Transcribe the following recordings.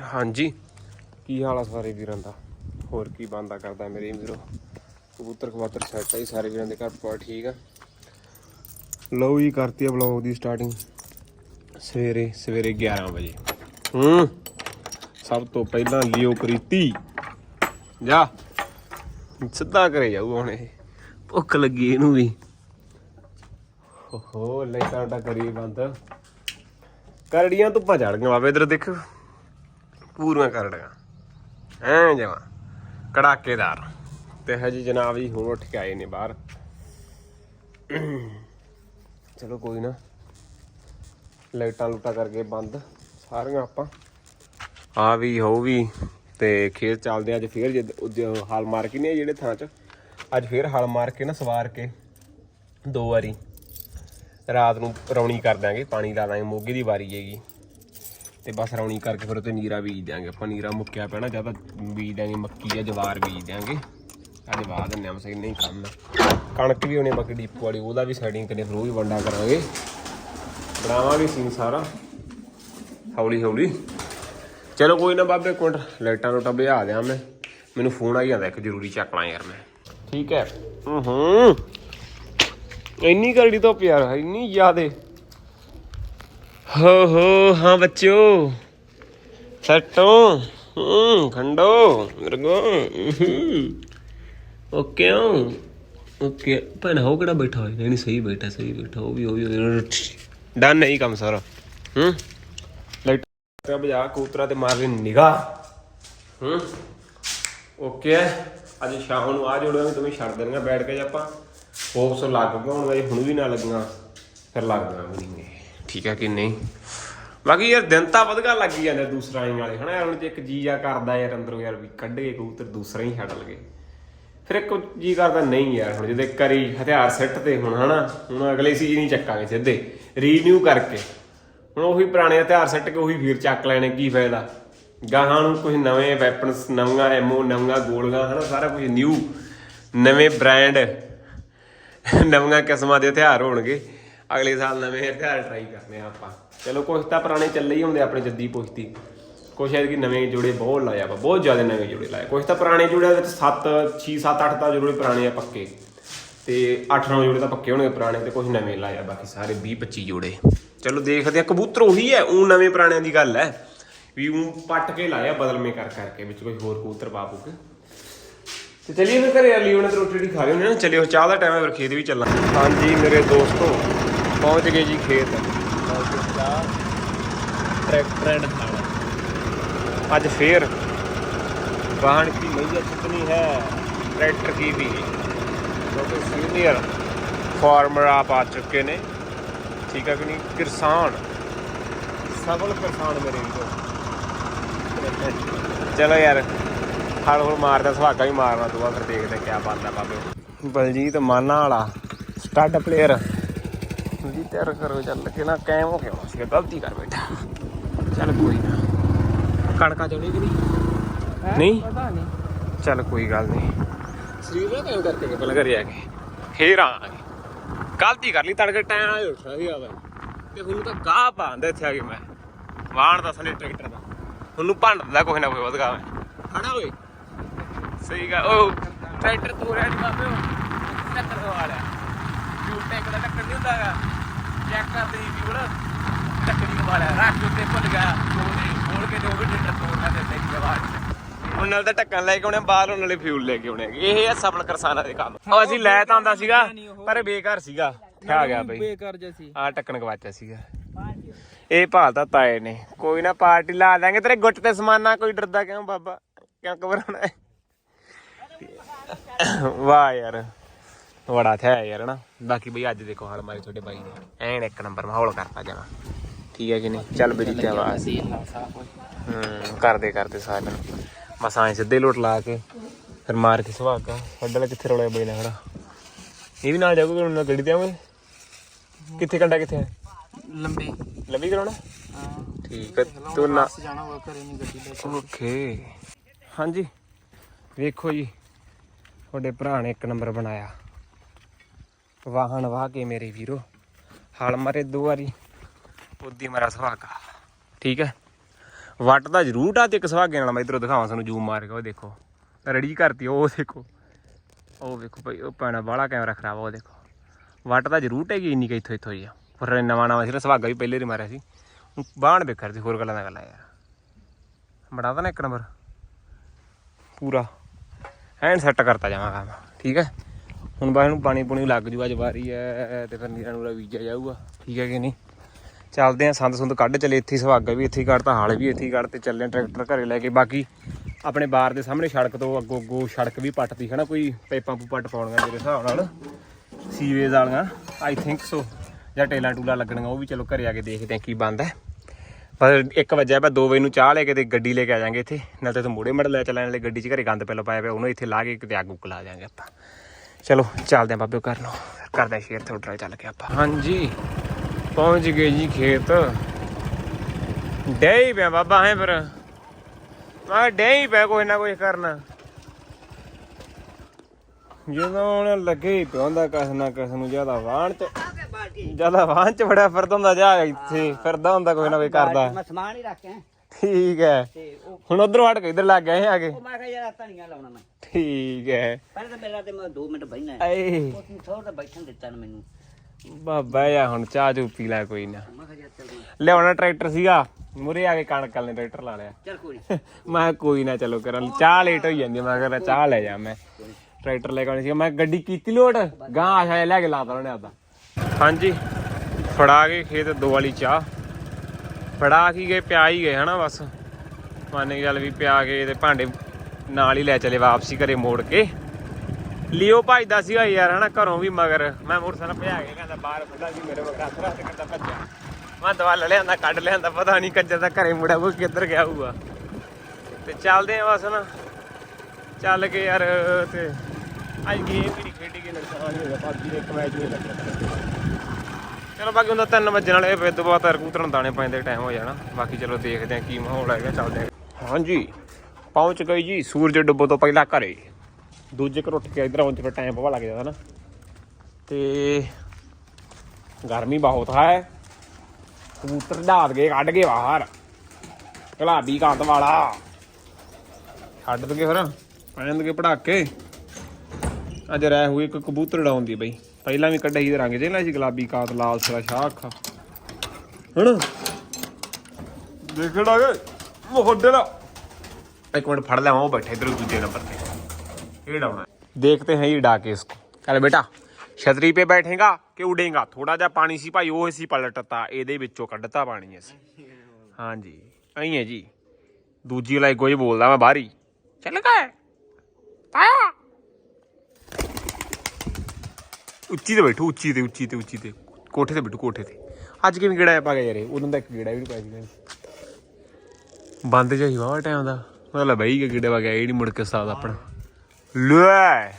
ਹਾਂਜੀ। ਕੀ ਹਾਲ ਆ ਸਾਰੇ ਵੀਰਾਂ ਦਾ? ਹੋਰ ਕੀ ਬੰਦਾ ਕਰਦਾ ਮੇਰੇ ਵੀਰੋ? ਕਬੂਤਰ ਕਬੂਤਰ ਸੈੱਟ ਆ ਸਾਰੇ ਵੀਰਾਂ ਦੇ ਘਰ ਪਰ ਠੀਕ ਆ? ਲਓ ਜੀ ਕਰਤੀ ਆ ਵਲੌਗ ਦੀ ਸਟਾਰਟਿੰਗ ਸਵੇਰੇ ਸਵੇਰੇ 11 ਵਜੇ। ਹੂੰ। ਸਭ ਤੋਂ ਪਹਿਲਾਂ ਲਿਓ ਕਰੀਤੀ ਜਾ। ਸਿੱਧਾ ਕਰੇ ਜਾਊ ਹੁਣ ਇਹ। ਭੁੱਖ ਲੱਗੀ ਇਹਨੂੰ ਵੀ। ਓਹੋ ਲੈ ਸਾਡਾ ਕਰੀ ਬੰਦ। ਕਰੜੀਆਂ ਧੁੱਪਾਂ ਚੜ ਗਈਆਂ ਬਾਬੇ ਇਧਰ ਦੇਖ। ਪੂਰੀਆਂ ਕਰੜੀਆਂ ਐ ਜਮਾ। ਕੜਾਕੇਦਾਰ। ਤੇ ਹਜੀ ਜਨਾਬ ਜੀ ਹੁਣ ਉੱਠ ਕੇ ਆਏ ਨੇ ਬਾਹਰ। ਚਲੋ ਕੋਈ ਨਾ। ਲਾਈਟਾਂ ਲੂਟਾਂ ਕਰਕੇ ਬੰਦ। ਸਾਰੀਆਂ ਆਪਾਂ। ਆ ਵੀ ਹੋ ਵੀ। ਤੇ ਖੇਤ ਚੱਲਦੇ ਆ। ਅੱਜ ਫੇਰ ਜਦ ਉਦ- ਹਲ ਮਾਰ ਕੇ ਨਹੀਂ ਜਿਹੜੇ ਥਾਂ 'ਚ? ਅੱਜ ਫੇਰ ਹਲ ਮਾਰ ਕੇ ਨਾ ਸਵਾਰ ਕੇ ਦੋ ਵਾਰੀ। ਰਾਤ ਨੂੰ ਰੌਣੀ ਕਰ ਦਾਂਗੇ ਪਾਣੀ ਲਾ ਦਾਂਗੇ ਮੋਗੇ ਦੀ ਵਾਰੀ ਹੈਗੀ। ਤੇ ਬਸ ਰੌਣੀ ਕਰਕੇ ਫਿਰ ਉੱਤੇ ਨੀਰਾ ਬੀਜ ਦਿਆਂਗੇ। ਆਪਾਂ ਨੀਰਾ ਮੁੱਕਿਆ ਪੈਣਾ ਜ਼ਿਆਦਾ ਬੀਜ ਦਿਆਂਗੇ ਮੱਕੀ ਜਾਂ ਜਵਾਰ ਬੀਜ ਦਿਆਂਗੇ। ਅੱਜ ਬਾਅਦ ਦਿੰਨੇ ਮਸੇ ਨਹੀਂ ਕੰਮ ਕਣਕ ਵੀ ਹੋਣੀ ਬਾਕੀ ਡੀਪੂ ਵਾਲੀ, ਉਹਦਾ ਵੀ ਸੈਟਿੰਗ ਕਰੇ ਫਿਰ ਉਹ ਵੀ ਵੰਡਾ ਕਰਾਂਗੇ। ਬਣਾਵਾਂਗੇ ਸੀਨ ਸਾਰਾ। ਹੌਲੀ ਹੌਲੀ ਚਲੋ ਕੋਈ ਨਾ ਬਾਬੇ, ਇੱਕ ਲਾਈਟਾਂ ਲੋਟਾਂ ਬੁਝਾ ਦਿਆਂ ਮੈਂ। ਮੈਨੂੰ ਫੋਨ ਆ ਜਾਂਦਾ, ਇੱਕ ਜ਼ਰੂਰੀ ਚੱਕਣਾ ਯਾਰ ਮੈਂ। ਠੀਕ ਹੈ। ਹੂੰ ਇੰਨੀ ਕਰੜੀ ਤੋਂ ਪਿਆਰ ਇੰਨੀ ਜ਼ਿਆਦੇ। ਹੋ ਹੋ, ਹਾਂ ਬੱਚੋ ਸੱਟੋ। ਹੂੰ, ਖੰਡੋ ਰਗੋ ਓਕੇ ਓਕੇ, ਭੈਣ ਹੋ ਕਿਹੜਾ ਬੈਠਾ ਹੋਇਆ? ਨਹੀਂ, ਸਹੀ ਬੈਠਾ ਸਹੀ ਬੈਠਾ, ਉਹ ਵੀ ਉਹ ਵੀ ਡਨ ਨਹੀਂ ਕੰਮ ਸਾਰਾ। ਹੂੰ। ਲਾਈਟ ਤੇ ਬਜਾ ਕੂਤਰਾ ਤੇ ਮਾਰ ਲਈ ਨਿਗਾਹ। ਹੂੰ। ਓਕੇ। ਅੱਜ ਸ਼ਾਮ ਨੂੰ ਆ ਜੋੜਾਂ ਵੀ ਤੁਸੀਂ ਛੱਡ ਦੇਣੀਆਂ, ਬੈਠ ਕੇ ਜੇ ਆਪਾਂ। ਹੋਪਸ ਲੱਗ ਗਏ ਹੁਣ ਵਾਰੀ ਹੁਣ ਵੀ ਨਾ ਲੱਗੀਆਂ, ਫਿਰ ਲੱਗ ਜਾਣਾ ਵੀ ਨਹੀਂ ਠੀਕ ਹੈ ਕਿ ਨਹੀਂ? ਬਾਕੀ ਯਾਰ ਦਿਨ ਤਾਂ ਵਧਗਾ ਲੱਗ ਹੀ ਜਾਂਦੇ ਦੂਸਰਾ ਹੀ ਵਾਲੇ, ਹਨਾ? ਹੁਣ ਜੇ ਇੱਕ ਜੀ ਆ ਕਰਦਾ ਯਾਰ ਅੰਦਰੋਂ ਯਾਰ ਵੀ ਕੱਢ ਕੇ ਕਬੂਤਰ ਦੂਸਰਾ ਹੀ ਛੱਡ ਲਗੇ ਫਿਰ ਇੱਕ ਜੀ ਕਰਦਾ ਨਹੀਂ ਯਾਰ, ਹੁਣ ਜਦੋਂ ਕਰੀ ਹਥਿਆਰ ਸੈੱਟ ਤੇ ਹੁਣ, ਹਨਾ? ਹੁਣ ਅਗਲੇ ਸੀਜ਼ਨ ਹੀ ਚੱਕਾਂਗੇ ਸਿੱਧੇ ਰੀਨਿਊ ਕਰਕੇ। ਹੁਣ ਉਹੀ ਪੁਰਾਣੇ ਹਥਿਆਰ ਸੱਟ ਕੇ ਉਹੀ ਫੇਰ ਚੱਕ ਲੈਣੇ, ਕੀ ਫਾਇਦਾ? ਗਾਹਾਂ ਨੂੰ ਕੁਝ ਨਵੇਂ ਵੈਪਨਸ ਨਵੀਆਂ ਐਮੋ ਨਵੀਆਂ ਗੋਲੀਆਂ, ਹਨਾ? ਸਾਰਾ ਕੁਝ ਨਿਊ ਨਵੇਂ ਬ੍ਰਾਂਡ ਨਵੀਆਂ ਕਿਸਮਾਂ ਦੇ ਹਥਿਆਰ ਹੋਣਗੇ। ਅਗਲੇ ਸਾਲ ਨਵੇਂ ਹਥਿਆਰ ਟਰਾਈ ਕਰਨੇ ਆ ਆਪਾਂ। ਚਲੋ ਕੁਝ ਤਾਂ ਪੁਰਾਣੇ ਚੱਲੇ ਹੀ ਹੁੰਦੇ ਆਪਣੇ ਜੱਦੀ ਪੁਸ਼ਤੀ। ਕੁਛ ਐਤਕੀ ਨਵੇਂ ਜੋੜੇ ਬਹੁਤ ਲਾਇਆ ਆਪਾਂ, ਬਹੁਤ ਜ਼ਿਆਦਾ ਨਵੇਂ ਜੋੜੇ ਲਾਏ ਕੁਝ ਤਾਂ ਪੁਰਾਣੇ ਜੋੜਿਆਂ ਵਿੱਚ 7 6 7 8 ਤਾਂ ਜੋੜੇ ਪੁਰਾਣੇ ਆ ਪੱਕੇ। ਤੇ 8 9 ਜੋੜੇ ਤਾਂ ਪੱਕੇ ਹੋਣਗੇ ਪੁਰਾਣੇ ਤੇ ਕੁਝ ਨਵੇਂ ਲਾਇਆ ਬਾਕੀ ਸਾਰੇ 20 25 ਜੋੜੇ। ਚਲੋ ਦੇਖਦੇ ਆ, ਕਬੂਤਰ ਉਹੀ ਹੈ ਉਹ ਨਵੇਂ ਪੁਰਾਣਿਆਂ ਦੀ ਗੱਲ ਹੈ। ਵੀ ਉਹ ਪੱਟ ਕੇ ਲਾਇਆ ਬਦਲਵੇਂ ਕਰ, ਕਰਕੇ ਵਿੱਚ ਕੋਈ ਹੋਰ ਕਬੂਤਰ ਪਾ ਪੂਕੇ ਤੇ ਚਲਿਏ ਫਿਰ ਘਰੇ ਅਲੀ ਉਹਨਾਂ ਤੇ ਰੋਟੀ ਰੋਟੀ ਖਾ ਰਹੇ ਹੁੰਦੇ ਨਾ? ਚਲਿਓ, ਚਾਹ ਦਾ ਟਾਈਮ ਹੈ, ਫਿਰ ਖੇਤ ਵੀ ਚੱਲਾਂ ਹਾਂਜੀ, ਮੇਰੇ ਦੋਸਤੋ ਪਹੁੰਚ ਗਏ ਜੀ ਖੇਤ। ਟਰੈਕਟਰ ਐਂਡ ਨਾਲ। ਅੱਜ ਫੇਰ ਵਾਹਨ ਕੀ ਮਈਆ ਚੁਕਣੀ ਹੈ। ਟਰੈਕਟਰ ਦੀ ਵੀ। ਕਿਉਂਕਿ ਸੀਨੀਅਰ ਫਾਰਮਰ ਆ ਪਾ ਚੁੱਕੇ ਨੇ। ਠੀਕ ਹੈ ਕਿ ਨਹੀਂ? ਕਿਸਾਨ। ਸਬਲ ਕਿਸਾਨ ਮੇਰੇ ਵੀਰੋ। ਚਲੋ ਯਾਰ ਹਲ ਹੁਣ ਮਾਰਦਾ ਸੁਹਾਗਾ ਵੀ ਮਾਰਨਾ ਦੂਆ ਫਿਰ ਦੇਖਦੇ ਕਿਆ ਬਣਦਾ ਬਾਬੇ। ਬਲਜੀਤ ਮਾਨਾ ਵਾਲਾ ਸਟੱਡ ਪਲੇਅਰ ਜੀ ਤਿਆਰ ਕਰੋ ਚੱਲ ਕੇ ਨਾ ਕਾਇਮ ਹੋ ਗਿਆ ਸੀ ਗਲਤੀ ਕਰ ਬੈਠਾ ਚੱਲ ਕੋਈ ਨਾ। ਕਣਕਾਂ ਚੋਣੀ ਕਿ ਨਹੀਂ ਨਹੀਂ? ਪਤਾ ਨਹੀਂ। ਚੱਲ ਕੋਈ ਗੱਲ ਨਹੀਂ। ਸਰੀਰ ਨਾ ਕੰਮ ਕਰਕੇ ਪਹਿਲਾਂ ਘਰੇ ਆ ਕੇ ਫੇਰ ਆਵਾਂਗੇ ਗਲਤੀ ਕਰ ਲਈ ਤੜਕੇ ਟਾਈਮ ਨਾਲ ਉੱਠਿਆ ਸੀ ਆਵਾ ਤੇ ਹੁਣ ਤਾਂ ਗਾਹ ਪਾਉਂਦਾ ਇੱਥੇ ਆ ਕੇ ਮੈਂ। ਵਾਹਣ ਦਾ ਸਨੇ ਟਰੈਕਟਰ ਦਾ। ਉਹਨੂੰ ਭੰਡਦਾ ਕੋਈ ਨਾ ਕੋਈ ਵਧਗਾ ਮੈਂ। ਖੜਾ ਓਏ ਸਹੀ ਗੱਲ। ਉਹ ਟਰੈਕਟਰ ਤੋੜਿਆ ਨਹੀਂ ਬਾਬੇ। ਉਹ ਟੱਕਰ ਵਾਲਿਆ ਫਿਊਲ ਟੈਂਕ ਦਾ ਟੱਕਰ ਨਹੀਂ ਹੁੰਦਾ ਹੈਗਾ ਚੈੱਕ ਕਰਦੇ ਹੀ ਫਿਊਲ ਟੱਕਰ ਨਹੀਂ ਵਾਲਿਆ ਰੱਖ ਉੱਤੇ ਭੁੱਲ ਗਿਆ। ਉਹਨੇ ਖੋਲ ਕੇ ਜੋ ਵੀ ਟਰੈਕਟਰ ਤੋੜਨਾ ਤੇ ਟੈਂਕ ਦੇ ਬਾਅਦ ਉਹਨਾਂ ਨਾਲ ਤਾਂ ਢੱਕਣ ਲੈ ਕੇ ਆਉਣੇ ਬਾਹਰ ਉਹਨਾਂ ਨਾਲੇ ਫਿਊਲ ਲੈ ਕੇ ਆਉਣੇ ਇਹ ਆ ਸਫਲ ਕਰਸਾਨਾਂ ਦੇ ਕੰਮ। ਉਹ ਅਸੀਂ ਲੈ ਤਾਂ ਆਂਦਾ ਸੀਗਾ ਪਰ ਬੇਕਾਰ ਸੀਗਾ। ਖਾ ਗਿਆ ਬਈ। ਬੇਕਾਰ ਜਿਹਾ ਸੀ। ਆ ਟੱਕਣ ਗਵਾਚਿਆ ਸੀਗਾ। ਇਹ ਭਾਲਦਾ ਤਾਏ ਨੇ। ਕੋਈ ਨਾ ਪਾਰਟੀ ਲਾ ਦਾਂਗੇ। ਤੇਰੇ ਗੁੱਟ ਤੇ ਸਮਾਨਾ ਕੋਈ ਡਰਦਾ ਕਿਉਂ ਬਾਬਾ? ਕਿਉਂ ਘਬਰਾਉਣਾ ਹੈ? ਵਾਹ ਯਾਰ। ਬੜਾ ਥਿਆ ਯਾਰ ਨਾ ਬਾਕੀ ਬਈ ਅੱਜ ਦੇਖੋ ਹਾਲ ਮਾਰੀ ਤੁਹਾਡੇ ਬਾਈ ਨੇ। ਐਨ ਇੱਕ ਨੰਬਰ ਮਾਹੌਲ ਕਰਤਾ ਜਾਣਾ ਠੀਕ ਹੈ ਕਿ ਨਹੀਂ? ਚੱਲ ਬਈ ਤੇ ਆਵਾਜ਼ ਹੂੰ ਕਰਦੇ ਕਰਦੇ ਸਾਰਿਆਂ ਨੂੰ ਮਸਾਂ ਐਂ ਸਿੱਧੇ ਲੋਟ ਲਾ ਕੇ ਫਿਰ ਮਾਰ ਕੇ ਸੁਹਾਗਾ ਸਾਡੇ ਵਾਲਾ ਕਿੱਥੇ ਰੋਲੇ ਬਈ ਨਾ ਖੜਾ ਇਹ ਵੀ ਨਾਲ ਜਾਊਗਾ ਉਹਨਾਂ ਗੱਡੀ ਤੇ ਆਵਾਂਗੇ ਕਿੱਥੇ ਕੰਡਾ ਕਿੱਥੇ ਹੈ? ਲੰਬੇ। ਲੰਬੀ ਕਰਾਉਣਾ? ਹਾਂ। ਠੀਕ ਹੈ ਤੂੰ ਨਾ ਜਾਣਾ ਹੋਇਆ ਘਰੇ ਨਹੀਂ ਗੱਡੀ ਲੈ ਓਕੇ। ਹਾਂਜੀ। ਵੇਖੋ ਜੀ ਤੁਹਾਡੇ ਭਰਾ ਨੇ ਇੱਕ ਨੰਬਰ ਬਣਾਇਆ। ਵਾਹਣ ਵਾਹ ਕੇ ਮੇਰੇ ਵੀਰੋ। ਹਲ ਮਾਰੇ ਦੋ ਵਾਰੀ। ਉਦੀ ਮਰਾ ਸੁਹਾਗਾ। ਠੀਕ ਹੈ। ਵੱਟ ਦਾ ਜ਼ਰੂਰ ਆ ਤੇ ਇੱਕ ਸੁਹਾਗੇ ਨਾਲ ਮੈਂ ਇਧਰੋਂ ਦਿਖਾਵਾਂ ਤੁਹਾਨੂੰ ਜ਼ੂਮ ਮਾਰ ਕੇ ਉਹ ਦੇਖੋ। ਰੜੀ ਕਰਤੀ ਉਹ ਦੇਖੋ। ਉਹ ਵੇਖੋ ਭਾਈ ਉਹ ਪੈਣਾ ਬਾਹਲਾ ਕੈਮਰਾ ਖਰਾਬ ਉਹ ਦੇਖੋ। ਵੱਟ ਦਾ ਜ਼ਰੂਰ ਟੇਗੀ ਇੰਨੀ ਕਿ ਇੱਥੋਂ ਇੱਥੋਂ ਹੀ ਆ। ਪਰ ਨਵਾਂ ਨਵਾਂ ਸੀ ਨਾ ਸੁਹਾਗਾ ਵੀ ਪਹਿਲੇ ਹੀ ਮਾਰਿਆ ਸੀ। ਹੁਣ ਬਾਹਣ ਬੇਕਰ ਸੀ ਹੋਰ ਗੱਲਾਂ ਦਾ ਗੱਲਾਂ ਯਾਰ। ਬੜਾ ਤਾਂ ਨਾ ਇੱਕ ਨੰਬਰ। ਪੂਰਾ। ਹੈਂਡ ਸੈੱਟ ਕਰਤਾ ਜਾਵਾਂ ਕੰਮ। ਠੀਕ ਹੈ। ਹੁਣ ਬਸ ਇਹਨੂੰ ਪਾਣੀ ਪੂਣੀ ਲੱਗ ਜੂ ਅੱਜ ਵਾਰੀ ਹੈ ਤੇ ਫਿਰ ਨੀਰਾ ਨੂਰਾ ਬੀਜਿਆ ਜਾਊਗਾ। ਠੀਕ ਹੈ ਕਿ ਨਹੀਂ? ਚੱਲਦੇ ਆ ਸੰਦ ਸੰਦ ਕੱਢ ਚਲੇ, ਇੱਥੇ ਹੀ ਸੁਹਾਗਾ ਵੀ, ਇੱਥੇ ਕੱਢ ਤਾਂ ਹਾਲ ਵੀ ਇੱਥੇ ਹੀ ਕੱਢ ਤੇ ਚੱਲੇ ਆ ਟਰੈਕਟਰ ਘਰੇ ਲੈ ਕੇ। ਬਾਕੀ ਆਪਣੇ ਬਾਰ ਦੇ ਸਾਹਮਣੇ ਸੜਕ ਤੋਂ ਅੱਗੋਂ ਅੱਗੋਂ ਸੜਕ ਵੀ ਪੱਟਦੀ ਹੈ ਨਾ ਕੋਈ ਪਾਈਪਾਂ ਪੂਪਾਂ ਟਪਾਉਣੀਆਂ ਮੇਰੇ ਹਿਸਾਬ ਨਾਲ ਸੀਵੇਜ਼ ਵਾਲੀਆਂ ਆਈ ਥਿੰਕ ਸੋ ਜਾਂ ਟੇਲਾਂ ਟੂਲਾ ਲੱਗਣੀਆਂ, ਉਹ ਵੀ ਚਲੋ ਘਰੇ ਆ ਕੇ ਦੇਖਦੇ ਆ ਕੀ ਬੰਦ ਹੈ। ਪਰ 1 ਵਜੇ ਆਪਾਂ 2 ਵਜੇ ਨੂੰ ਚਾਹ ਲੈ ਕੇ ਤੇ ਗੱਡੀ ਲੈ ਕੇ ਆ ਜਾਾਂਗੇ ਇੱਥੇ, ਨਾਲ ਤੇ ਮੋੜੇ ਮੜ ਲੈ ਚੱਲਾਂਗੇ ਨਾਲੇ ਗੱਡੀ 'ਚ ਘਰੇ ਗੰਦ ਪਹਿਲਾਂ ਪਾਇਆ ਪਿਆ, ਉਹਨੂੰ ਇੱਥੇ ਲਾ ਕੇ ਕਿਤੇ ਅੱਗ ਉੱਗ ਲਾ ਜਾਾਂਗੇ ਆਪਾਂ। ਚਲੋ ਚੱਲਦੇ ਆਂ ਬਾਬੇ ਘਰ। ਨੂੰ ਕਰਦੇ ਆਂ ਸ਼ੇਰ ਤੇ ਉੱਡਰਾ ਚੱਲ ਕੇ ਆਪਾਂ। ਹਾਂਜੀ ਪਹੁੰਚ ਗਏ ਜੀ ਖੇਤ। ਡੇਈ ਪਿਆ ਬਾਬਾ ਹੈ ਫਿਰ। ਮੈਂ ਡੇਈ ਪਿਆ ਕੋਈ ਨਾ ਕੋਈ ਕਰਨਾ। ਜਦੋਂ ਹੁਣ ਲੱਗੇ ਹੀ ਪਿਆ ਹੁੰਦਾ ਕਸ ਨਾ ਕਸ ਨੂੰ ਜ਼ਿਆਦਾ ਵਾਹਣ ਚ ਜ਼ਿਆਦਾ ਵਾਹਣ ਚ ਬੜਾ ਫਿਰਦਾ ਹੁੰਦਾ ਜਾ ਇੱਥੇ ਫਿਰਦਾ ਹੁੰਦਾ ਕੋਈ ਨਾ ਕੋਈ ਕਰਦਾ। ਮੈਂ ਸਮਾਨ ਹੀ ਰੱਖਿਆ ਠੀਕ ਹੈ। ਤੇ ਉਹ ਹੁਣ ਉਧਰ ਹਟ ਕੇ ਇਧਰ ਲੱਗ ਗਏ ਆ ਕੇ। ਉਹ ਮੈਂ ਕਿਹਾ ਯਾਰ ਧਨੀਆ ਲਾਉਣਾ ਮੈਂ। ਠੀਕ ਹੈ। ਪਹਿਲਾਂ ਤਾਂ ਮੇਰਾ ਤੇ ਮੈਂ 2 ਮਿੰਟ ਬਹਿਣਾ ਏ ਉਹ ਤੂੰ ਥੋੜਾ ਤਾਂ ਬੈਠਣ ਦਿੱਤਾ ਨਾ ਮੈਨੂੰ। ਬਾਬਾ ਯਾ ਹੁਣ ਚਾਹ ਚੂ ਪੀ ਲੈ ਕੋਈ ਨਾ। ਮੈਂ ਕਿਹਾ ਯਾਰ ਚੱਲ ਕੋਈ- ਲਿਆਉਣਾ ਟਰੈਕਟਰ ਸੀਗਾ ਮੁਰੇ ਆ ਕੇ ਕਣਕ ਵਾਲੇ ਨੇ ਟਰੈਕਟਰ ਲਾ ਲਿਆ। ਚੱਲ ਕੋਈ ਨੀ। ਮੈਂ ਕਿਹਾ ਕੋਈ ਨਾ ਚਲੋ ਕਰਨ ਚਾਹ ਲੇਟ ਹੋਈ ਜਾਂਦੀ ਮੈਂ ਕਹਿੰਦਾ ਚਾਹ ਲੈ ਜਾ ਮੈਂ। ਟਰੈਕਟਰ ਲੈ ਕੇ ਆਉਣੀ ਸੀ ਮੈਂ ਗੱਡੀ ਕੀਤੀ ਲੋਡ ਗਾਂ ਆਸ਼ਾ ਲੈ ਕੇ ਲਾਤਾ ਉਹਨੇ ਆਪਦਾ। ਹਾਂਜੀ ਫੜਾ ਕੇ ਖੇਤ ਦੋ ਵਾਲੀ ਚਾਹ। ਫੜਾ ਕੀ ਗਏ, ਪਿਆ ਹੀ ਗਏ ਹਨਾ ਬਸ। ਮੰਨ ਕੇ ਚੱਲ ਵੀ ਪਿਆ ਕੇ ਤੇ ਭਾਂਡੇ ਨਾਲ ਹੀ ਲੈ ਚਲੇ ਵਾਪਸੀ ਘਰੇ ਮੋੜ ਕੇ। ਲਿਓ ਭਜਦਾ ਸੀਗਾ ਯਾਰ ਹਨਾ, ਘਰੋਂ ਵੀ ਮਗਰ। ਮੈਂ ਮੋਟਰਸਾਈਕਲ ਭਜਾ ਕੇ ਕਹਿੰਦਾ ਬਾਹਰ ਖੁੱਲਾ ਸੀ ਮੇਰੇ ਮਗਰ ਹੱਥ ਰੱਖ ਕਹਿੰਦਾ ਭੱਜਿਆ। ਮੈਂ ਦਵਾ ਲੈ ਲਿਆਂਦਾ, ਕੱਢ ਲਿਆਂਦਾ, ਪਤਾ ਨਹੀਂ ਕੰਜਰ ਦਾ ਘਰੇ ਮੁੜਿਆ ਉਹ ਕਿੱਧਰ ਗਿਆ ਹੋਊਗਾ। ਤੇ ਚੱਲਦੇ ਆ ਬਸ ਨਾ ਚੱਲ ਕੇ ਯਾਰ, ਤੇ ਅੱਜ ਗੇਮ ਵੀ ਨਹੀਂ ਖੇਡੀ ਗਈ ਨੁਕਸਾਨ ਹੀ ਹੋਇਆ ਬਾਕੀ ਇੱਕ ਮੈਚ ਨਹੀਂ ਲੱਗਿਆ। ਚਲੋ ਬਾਕੀ ਹੁੰਦਾ 3 ਵਜੇ ਨਾਲ ਇਹ ਫਿਰ ਬਾਅਦ ਤਰ ਨੂੰ ਦਾਣੇ ਪੈਂਦੇ ਟਾਈਮ ਹੋ ਜਾਣਾ। ਬਾਕੀ ਚਲੋ ਦੇਖਦੇ ਆ ਕੀ ਮਾਹੌਲ ਹੈਗਾ, ਚੱਲਦੇ ਆ ਹਾਂਜੀ, ਪਹੁੰਚ ਗਈ ਜੀ ਸੂਰਜ ਡੁੱਬੋ ਤੋਂ ਪਹਿਲਾਂ ਘਰੇ। ਦੂਜੇ ਘਰ ਉੱਠ ਕੇ ਇਧਰ ਆਉਣ ਚ ਫਿਰ ਟਾਈਮ ਪਵਾ ਲੱਗ ਜਾਂਦਾ ਨਾ। ਤੇ ਗਰਮੀ ਬਹੁਤ ਹੈ। ਕਬੂਤਰ ਢਾਦ ਕੇ ਕੱਢ ਗਏ ਬਾਹਰ। ਗੁਲਾਬੀ ਕੰਦ ਵਾਲਾ। ਛੱਡ ਦਗੇ ਫਿਰ। ਪੈਣ ਦਗੇ ਪੜਾਕੇ। ਅੱਜ ਰਹਿ ਹੋਈ ਇੱਕ ਕਬੂਤਰ ਉਡਾਉਂਦੀ ਬਈ। ਪਹਿਲਾਂ ਵੀ ਕੱਢਿਆ ਸੀ ਰੰਗ ਜਿਹੜਾ ਸੀ ਗੁਲਾਬੀ ਕਾਤ ਲਾਲ ਸਰਾ ਸ਼ਾਹ ਅੱਖਾਂ। ਹਣਾ? ਦੇਖੜਾ ਗਏ? ਮੋਹੱਡੇ ਦਾ ਇੱਕ ਮਿੰਟ ਫੜ ਲੈਵਾਂ ਉਹ ਬੈਠਾ ਇਧਰ ਦੂਜੇ ਨੰਬਰ ਤੇ। ਇਹ ਡਾਉਣਾ ਦੇਖਤੇ ਹੈ ਇਹ ਡਾਕੇ ਇਸ ਚਲ ਬੇਟਾ ਛਤਰੀ 'ਤੇ ਬੈਠੇਗਾ ਕਿ ਉਡੇਗਾ? ਥੋੜਾ ਜਿਹਾ ਪਾਣੀ ਸੀ ਭਾਈ ਉਹ ਸੀ ਪਲਟਤਾ ਇਹਦੇ ਵਿੱਚੋਂ ਕੱਢਤਾ ਪਾਣੀ ਅਸੀਂ। ਹਾਂਜੀ ਐਂ ਹੈ ਜੀ। ਦੂਜੀ ਲਾਈ ਕੋਈ ਬੋਲਦਾ ਮੈਂ ਬਾਹਰੀ ਚੱਲ ਗਏ। ਤਾਇਆ। ਉੱਚੀ ਤੇ ਬੈਠੋ, ਉੱਚੀ ਤੇ ਉੱਚੀ ਤੇ ਉੱਚੀ ਤੇ। ਕੋਠੇ ਤੇ ਬੈਠੋ, ਕੋਠੇ ਤੇ। ਅੱਜ ਕਿਵੇਂ ਗੇੜਾ ਪਾ ਗਿਆ ਯਾਰ ਇਹ? ਉਦੋਂ ਦਾ ਇੱਕ ਗੇੜਾ ਵੀ ਨਹੀਂ ਪਾਇਆ ਸੀ ਬੰਦ ਜਾਈ ਵਾਹ ਟਾਈਮ ਦਾ। ਮਤਲਬ ਬਈ ਕੇ ਗੇੜਾ ਗਿਆ ਇਹ ਨਹੀਂ ਮੁੜ ਕੇ ਸਾਦਾ ਆਪਣਾ। ਲੈ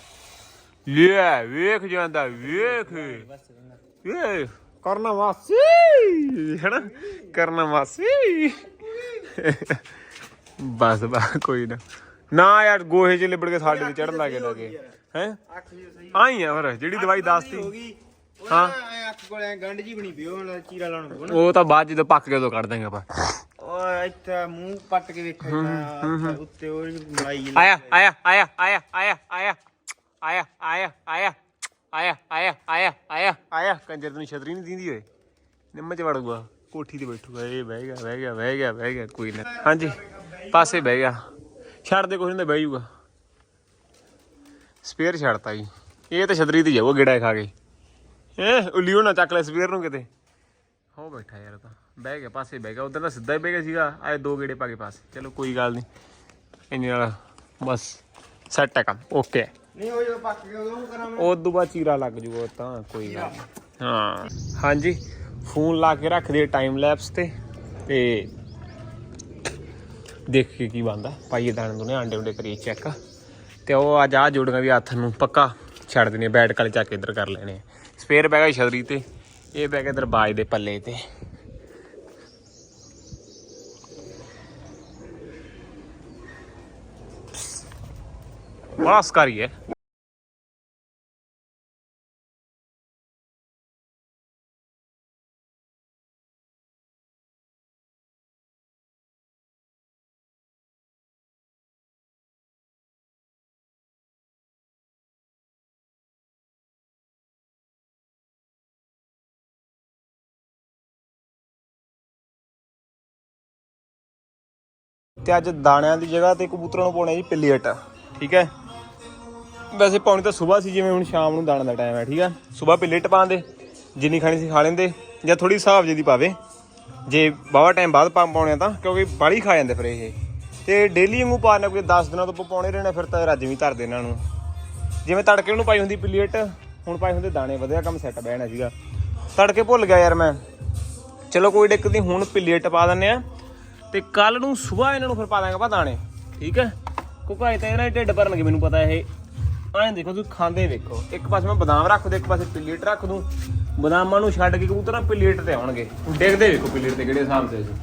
ਲੈ, ਵੇਖ ਜਾਂਦਾ, ਵੇਖ। ਏ ਕਰਨਾ ਵਾਸੀ ਹੈਨਾ? ਕਰਨਾ ਵਾਸੀ ਬਸ ਬਸ, ਕੋਈ ਨਾ। ਨਾ ਯਾਰ, ਗੋਹੇ ਚ ਲਿਬੜ ਕੇ ਸਾਡੇ ਤੇ ਚੜਨ ਲੱਗੇ ਲੱਗੇ ਹੈ ਆਈ ਆ ਫਿਰ ਜਿਹੜੀ ਦਵਾਈ ਦੱਸਤੀ ਹਾਂ ਅੱਖ ਕੋਲ ਐ ਗੰਢ ਜੀ ਬਣੀ ਉਹ ਨਾਲ ਚੀਰਾ ਲਾਉਣ ਨਾ ਉਹ ਤਾਂ ਬਾਅਦ ਜਦੋਂ ਪੱਕ ਗਿਆ ਉਦੋਂ ਕੱਢ ਦਾਂਗੇ ਆਪਾਂ ਇੱਥੇ ਮੂੰਹ ਪੱਟ ਕੇ ਵੇਖੋ ਤਾਂ ਉੱਤੇ ਉਹ ਮਲਾਈ ਜਿਹੀ ਆਇਆ ਆਇਆ ਆਇਆ ਆਇਆ ਆਇਆ ਆਇਆ ਆਇਆ ਆਇਆ ਆਇਆ ਆਇਆ ਆਇਆ ਆਇਆ ਆਇਆ ਆਇਆ ਕੰਜਰ ਨੂੰ ਛਤਰੀ ਨਹੀਂ ਦਿੰਦੀ ਓਏ ਨਿੰਮ ਚ ਵੜੂਗਾ ਕੋਠੀ ਤੇ ਬੈਠੂਗਾ ਇਹ ਬਹਿ ਗਿਆ ਬਹਿ ਗਿਆ ਬਹਿ ਗਿਆ ਬਹਿ ਗਿਆ ਕੋਈ ਨਾ ਹਾਂਜੀ ਪਾਸੇ ਬਹਿ ਗਿਆ ਛੱਡ ਦੇ ਕੋਈ ਨਹੀਂ ਬਹਿ ਜਾਊਗਾ ਸਪੇਅਰ ਛੱਡਤਾ ਜੀ। ਇਹ ਤਾਂ ਛਤਰੀ ਤੇ ਜਾਊਗਾ ਗੇੜਾ ਖਾ ਕੇ। ਹੈ ਉਲੀਓ ਨਾ ਚੱਕ ਲੈ ਸਪੇਅਰ ਨੂੰ ਕਿਤੇ। ਹੋ ਬੈਠਾ ਯਾਰ ਤਾਂ। ਬਹਿ ਗਿਆ ਪਾਸੇ ਬਹਿ ਗਿਆ। ਉਧਰ ਤਾਂ ਸਿੱਧਾ ਹੀ ਬਹਿ ਗਿਆ ਸੀਗਾ। ਆਏ ਦੋ ਗੇੜੇ ਪਾ ਕੇ ਪਾਸੇ। ਚਲੋ ਕੋਈ ਗੱਲ ਨਹੀਂ ਇੰਨੇ ਨਾਲ ਬਸ ਸੈੱਟ ਹੈ ਕੰਮ। ਓਕੇ ਨਹੀਂ ਉਹ ਜਦੋਂ ਪੱਕ ਗਿਆ ਉਦੋਂ ਕਰਾਂ ਮੈਂ। ਉਹ ਤੋਂ ਬਾਅਦ ਚੀਰਾ ਲੱਗ ਜੂਗਾ ਤਾਂ। ਕੋਈ ਗੱਲ ਨੀ। ਹਾਂ। ਹਾਂਜੀ। ਫੋਨ ਲਾ ਕੇ ਰੱਖ ਦੇ ਟਾਈਮ ਲੈਪਸ ਤੇ। ਤੇ ਦੇਖ ਕੇ ਕੀ ਬੰਦਾ ਪਾਈਏ ਦਾਣੇ ਦੁਨੇ ਆਂਡੇ ਉਂਡੇ ਕਰੀਏ ਚੈੱਕ ਤੇ ਉਹ ਅੱਜ ਆ ਜੋੜੀਆਂ ਵੀ ਹੱਥ ਨੂੰ ਪੱਕਾ ਛੱਡ ਦੇਣੇ ਬੈਟ ਕਾਲੇ ਚੱਕ ਇੱਧਰ ਕਰ ਲੈਣੇ ਸਪੇਅਰ ਪੈ ਗਿਆ ਛਤਰੀ ਤੇ, ਇਹ ਬੈਗ ਇਧਰ ਬਾਜ ਦੇ ਪੱਲੇ ਤੇ। ਬਸ ਕਰੀਏ ਤੇ ਅੱਜ ਦਾਣਿਆਂ ਦੀ ਜਗ੍ਹਾ ਤੇ ਕਬੂਤਰਾਂ ਨੂੰ ਪਾਉਣੇ ਜੀ ਪਿੱਲੀਅਟ ਠੀਕ ਹੈ? ਵੈਸੇ ਪਾਉਣੀ ਤਾਂ ਸਵੇਰ ਸੀ, ਜਿਵੇਂ ਹੁਣ ਸ਼ਾਮ ਨੂੰ ਦਾਣਾ ਦਾ ਟਾਈਮ ਹੈ, ਠੀਕ ਹੈ? ਸਵੇਰ ਪਿੱਲੀਅਟ ਪਾਉਂਦੇ, ਜਿੰਨੀ ਖਾਣੀ ਸੀ ਖਾ ਲੈਂਦੇ, ਜਾਂ ਥੋੜੀ ਹਿਸਾਬ ਜਿਹੀ ਪਾਵੇ। ਜੇ ਬਾਵਾ ਟਾਈਮ ਬਾਅਦ ਪਾਉਣੇ ਆ ਤਾਂ, ਕਿਉਂਕਿ ਬਾਲੀ ਖਾ ਜਾਂਦੇ ਫਿਰ ਇਹ। ਤੇ ਡੇਲੀ ਵਾਂਗੂ ਪਾਣਾ ਕੋਈ 10 ਦਿਨਾਂ ਤੋਂ ਆਪਾਂ ਪਾਉਣੇ ਰਹਿਣਾ, ਫਿਰ ਤਾਂ ਰੱਜ ਵੀ ਧਰਦੇ ਇਹਨਾਂ ਨੂੰ। ਜਿਵੇਂ ਤੜਕੇ ਨੂੰ ਪਾਈ ਹੁੰਦੀ ਪਿਲੀਅਟ ਹੁਣ ਪਾਈ ਹੁੰਦੇ ਦਾਣੇ, ਵਧਿਆ ਕੰਮ ਸੈੱਟ ਬਹਿਣਾ ਸੀਗਾ। ਤੜਕੇ ਭੁੱਲ ਗਿਆ ਯਾਰ ਮੈਂ। ਚਲੋ ਕੋਈ ਦਿੱਕਤ ਨਹੀਂ ਹੁਣ ਪਿਲੀਅਟ ਪਾ ਦਿੰਨੇ ਆ। ਤੇ ਕੱਲ ਨੂੰ ਸਵੇਰ ਇਹਨਾਂ ਨੂੰ ਫਿਰ ਪਾ ਦਾਂਗੇ ਆਪਾਂ ਦਾਣੇ, ਠੀਕ ਹੈ? ਕਿਉਂਕਿ ਅਜੇ ਤਾਂ ਇਹਨਾਂ ਦੇ ਢਿੱਡ ਭਰਨਗੇ ਮੈਨੂੰ ਪਤਾ ਇਹ। ਐਂ ਦੇਖੋ ਤੁਸੀਂ ਖਾਂਦੇ ਵੇਖੋ ਇੱਕ ਪਾਸੇ ਮੈਂ ਬਦਾਮ ਰੱਖ ਦੂੰ, ਇੱਕ ਪਾਸੇ ਪਿਲੇਟ ਰੱਖ ਦੂੰ। ਬਦਾਮਾਂ ਨੂੰ ਛੱਡ ਕੇ ਕਬੂਤਰਾਂ ਪਿਲੇਟ ਤੇ ਆਉਣਗੇ। ਡਿੱਗਦੇ ਵੇਖੋ ਪਿਲੇਟ ਤੇ ਕਿਹੜੇ ਹਿਸਾਬ ਤੇ ਜੀ।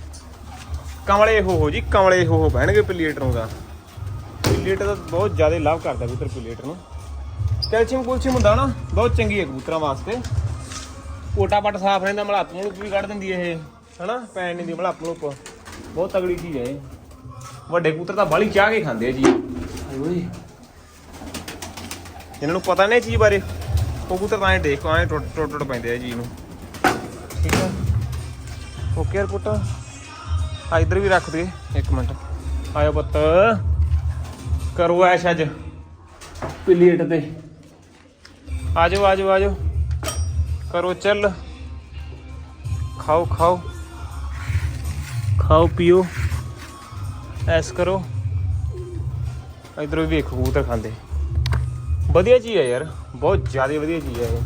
ਕਮਲੇ ਹੋ ਹੋ ਜੀ, ਕਮਲੇ ਹੋ ਹੋ ਬਹਿਣਗੇ ਪਿਲੀਅਟ ਨੂੰ ਦਾ ਪਿਲੇਟ ਦਾ ਬਹੁਤ ਜ਼ਿਆਦਾ ਲਾਭ ਕਰਦਾ ਕਬੂਤਰ ਪਿਲੇਟ ਨੂੰ। ਕੈਲਸ਼ੀਅਮ ਕੁਲਸ਼ੀਅਮ ਹੁੰਦਾ ਨਾ, ਬਹੁਤ ਚੰਗੀ ਹੈ ਕਬੂਤਰਾਂ ਵਾਸਤੇ। ਕੋਟਾ ਪੱਟ ਸਾਫ਼ ਰਹਿੰਦਾ ਮਲਾਪ ਨੂੰ ਵੀ ਕੱਢ ਦਿੰਦੀ ਇਹ, ਹਨਾ? ਪੈਣ ਨਹੀਂ ਦੀ ਮਲਾਪ ਨੂੰ ਬਹੁਤ ਤਗੜੀ ਚੀਜ਼ ਹੈ ਇਹ। ਵੱਡੇ ਕਬੂਤਰ ਤਾਂ ਬਾਲੀ ਚਾਹ ਕੇ ਖਾਂਦੇ ਆ ਜੀ। ਓਏ। ਇਹਨਾਂ ਨੂੰ ਪਤਾ ਨਹੀਂ ਇਹ ਚੀਜ਼ ਬਾਰੇ। ਉਹ ਕਬੂਤਰ ਤਾਂ ਐਂ ਦੇਖੋ ਐਂ ਟੁੱਟ ਟੁੱਟ ਟੁੱਟ ਪੈਂਦੇ ਆ ਜੀ ਨੂੰ ਠੀਕ ਹੈ ਓਕੇ ਯਾਰ ਪੁੱਤ। ਆ ਇੱਧਰ ਵੀ ਰੱਖ ਦੇ ਇੱਕ ਮਿੰਟ। ਆਇਓ ਪੁੱਤ। ਕਰੋ ਐਸ਼ ਅੱਜ। ਪਲੇਟ ਤੇ। ਆਜੋ ਆਜੋ ਆਜੋ ਕਰੋ ਚੱਲ। ਖਾਓ ਖਾਓ। ਖਾਓ ਪੀਓ। ਐਸ ਕਰੋ। ਇਧਰ ਵੀ ਵੇਖੋ ਕਬੂਤਰ ਖਾਂਦੇ। ਵਧੀਆ ਚੀਜ਼ ਹੈ ਯਾਰ। ਬਹੁਤ ਜ਼ਿਆਦਾ ਵਧੀਆ ਚੀਜ਼ ਹੈ ਇਹ।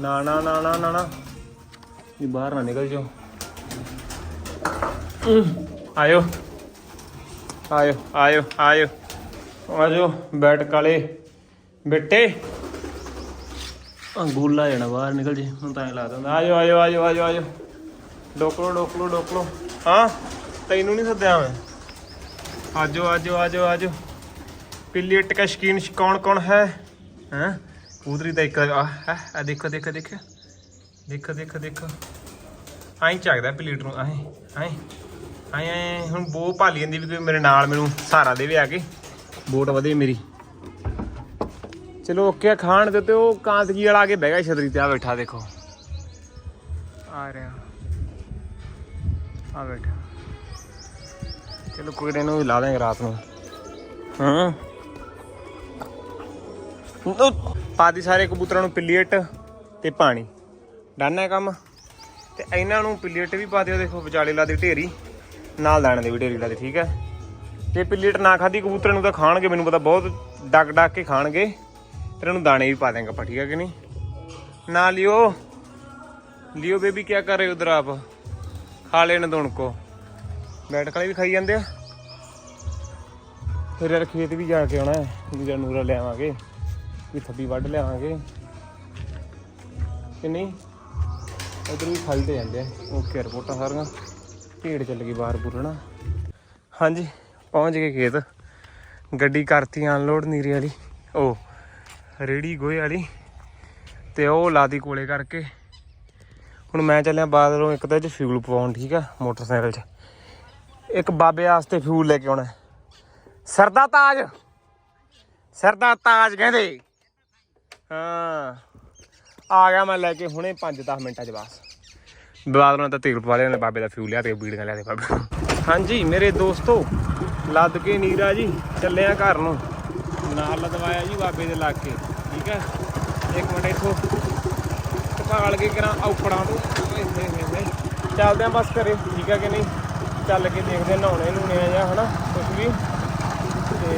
ਨਾ ਨਾ ਨਾ ਨਾ ਨਾ ਨਾ। ਇਹ ਬਾਹਰ ਨਾ ਨਿਕਲ ਜਾਓ। ਆਇਓ। ਆਇਓ ਆਇਓ ਆਇਓ। ਆਜੋ ਬੈਠ ਕਾਲੇ। ਬੇਟੇ। ਅੰਗੂਲਾ ਜਾਣਾ ਬਾਹਰ ਨਿਕਲ ਜੇ। ਹੁਣ ਤਾਂ ਐ ਲੱਗਦਾ ਆਜੋ ਆਜੋ ਆਜੋ ਆਜੋ ਆਜੋ। ਡੋਕਲੋ ਡੋਕਲੋ ਡੋਕਲੋ। ਹਾਂ, ਤੈਨੂੰ ਨਹੀਂ ਸੱਦਿਆ ਮੈਂ। ਆਜੋ ਆਜੋ ਆਜੋ ਆਜੋ। ਪਿਲੀਟ ਕਾ ਸ਼ਕੀਨ ਕੌਣ ਕੌਣ ਹੈ? ਹੈ? ਉਧਰੀ ਦਾ ਇੱਕ ਆ ਹੈ, ਆ ਦੇਖੋ ਦੇਖੋ ਦੇਖੋ। ਦੇਖੋ ਦੇਖੋ ਦੇਖੋ। ਆਈ ਚੱਕਦਾ ਪਿਲੀਟ ਨੂੰ, ਆਏ ਆਏ। ਆਏ ਆਏ ਹੁਣ ਬੋ ਭਾਲੀ ਜਾਂਦੀ ਵੀ ਕੋਈ ਮੇਰੇ ਨਾਲ ਮੈਨੂੰ ਸਹਾਰਾ ਦੇਵੇ ਆ ਕੇ। ਬੋਟ ਵਧੇ ਮੇਰੀ। ਚਲੋ, ਓਕੇ ਖਾਣ ਦੇ ਤੇ ਉਹ ਕਾਂਤਗੀ ਵਾਲਾ ਆ ਕੇ ਬਹਿ ਗਿਆ ਛਤਰੀ ਤੇ। ਆ ਬੈਠਾ, ਦੇਖੋ। ਆ ਰਿਹਾ। ਆ ਬੈਠਾ ਚਲੋ ਕੋਈ ਨਾ ਵੀ ਲਾ ਦਾਂਗੇ ਰਾਤ ਨੂੰ। ਹਾਂ। ਉਹ ਪਾਦੀ ਸਾਰੇ ਕਬੂਤਰਾਂ ਨੂੰ ਪਿਲੀਅਟ ਤੇ ਪਾਣੀ। ਡਨ ਹੈ ਕੰਮ। ਤੇ ਇਹਨਾਂ ਨੂੰ ਪਿਲੀਅਟ ਵੀ ਪਾ ਦਿਓ, ਦੇਖੋ ਵਿਚਾਲੇ ਲਾ ਦੇ ਢੇਰੀ। ਨਾਲ ਦਾਣੇ ਦੇ ਵੀ ਢੇਰੀ ਲਾ ਦੇ, ਠੀਕ ਹੈ। ਜੇ ਪਿਲੀਅਟ ਨਾ ਖਾਦੀ ਕਬੂਤਰਾਂ ਨੂੰ ਤਾਂ ਖਾਣਗੇ, ਮੈਨੂੰ ਪਤਾ ਬਹੁਤ ਡੱਕ ਡੱਕ ਕੇ ਖਾਣਗੇ। ਤੇ ਇਹਨੂੰ ਦਾਣੇ ਵੀ ਪਾ ਦੇਂਗੇ ਆਪਾਂ, ਠੀਕ ਹੈ ਕਿ ਨਹੀਂ? ਨਾ ਲਿਓ। ਲਿਓ ਬੇਬੀ ਕੀ ਕਰ ਰਹੇ ਉਧਰ ਆਪ? ਖਾ ਲੈਣ ਦੋ ਉनको ਬੈਠ ਕਲੇ ਵੀ ਖਾਈ ਜਾਂਦੇ ਆ। ਫਿਰ ਯਾਰ ਖੇਤ ਵੀ ਜਾ ਕੇ ਆਉਣਾ ਹੈ। ਦੂਜਾ ਨੂਰਾ ਲਿਆਵਾਂਗੇ ਵੀ ਥੱਬੀ ਵੱਢ ਲਿਆਵਾਂਗੇ ਕਿ ਨਹੀਂ? ਉਧਰ ਵੀ ਖਾਈ ਤੇ ਜਾਂਦੇ ਆ। ਓਕੇ ਰਿਪੋਰਟਾਂ ਸਾਰੀਆਂ। ਭੀੜ ਚੱਲ ਗਈ ਬਾਹਰ ਪੂਰਣਾ ਹਾਂਜੀ, ਪਹੁੰਚ ਗਏ ਖੇਤ। ਗੱਡੀ ਕਰਤੀ ਅਨਲੋਡ ਨੀਰੇ ਵਾਲੀ। ਉਹ ਰੇੜੀ ਗੋਹੇ ਵਾਲੀ। ਤੇ ਉਹ ਲਾਦੀ ਕੋਲੇ ਕਰਕੇ। ਹੁਣ ਮੈਂ ਚੱਲਿਆ ਬਾਦਲੋਂ ਇੱਕ ਤਾਂ ਇਹ ਚ ਫਿਊਲ ਪਵਾਉਣ, ਠੀਕ ਆ, ਮੋਟਰਸਾਈਕਲ 'ਚ। ਇੱਕ ਬਾਬੇ ਵਾਸਤੇ ਫਿਊਲ ਲੈ ਕੇ ਆਉਣਾ ਸਰਦਾ ਤਾਜ। ਸਰਦਾ ਤਾਜ ਕਹਿੰਦੇ। ਹਾਂ। ਆ ਗਿਆ ਮੈਂ ਲੈ ਕੇ ਹੁਣੇ 5-10 ਮਿੰਟਾਂ 'ਚ ਬਸ। ਬਾਦਲ ਨੇ ਤਾਂ ਤੇਲ ਪਵਾ ਲਿਆ ਨੇ ਬਾਬੇ ਦਾ ਫਿਊਲ ਲਿਆ ਤੇ ਬੀੜੀਆਂ ਲਿਆ ਤੇ ਬਾਬੇ ਹਾਂਜੀ, ਮੇਰੇ ਦੋਸਤੋ, ਲੱਦ ਕੇ ਨੀਰਾ ਜੀ, ਚੱਲਿਆ ਘਰ ਨੂੰ। ਨਾਲ ਲਦਵਾਇਆ ਜੀ ਬਾਬੇ ਦੇ ਲਾ ਕੇ ਠੀਕ ਹੈ ਇੱਕ ਮਿੰਟ ਇੱਥੋਂ। ਟਪਾਲ ਕੇ ਕਰਾਂ? ਔਪੜਾਂ ਤੋਂ। ਚੱਲਦੇ ਆਂ ਬਸ ਘਰੇ, ਠੀਕ ਹੈ ਕਿ ਨਹੀਂ? ਚੱਲ ਕੇ ਦੇਖਦੇ ਆਂ ਨਹਾਉਣੇ ਨੂਣੇ ਆ ਜਾਂ ਹਨਾ ਕੁਝ ਵੀ। ਤੇ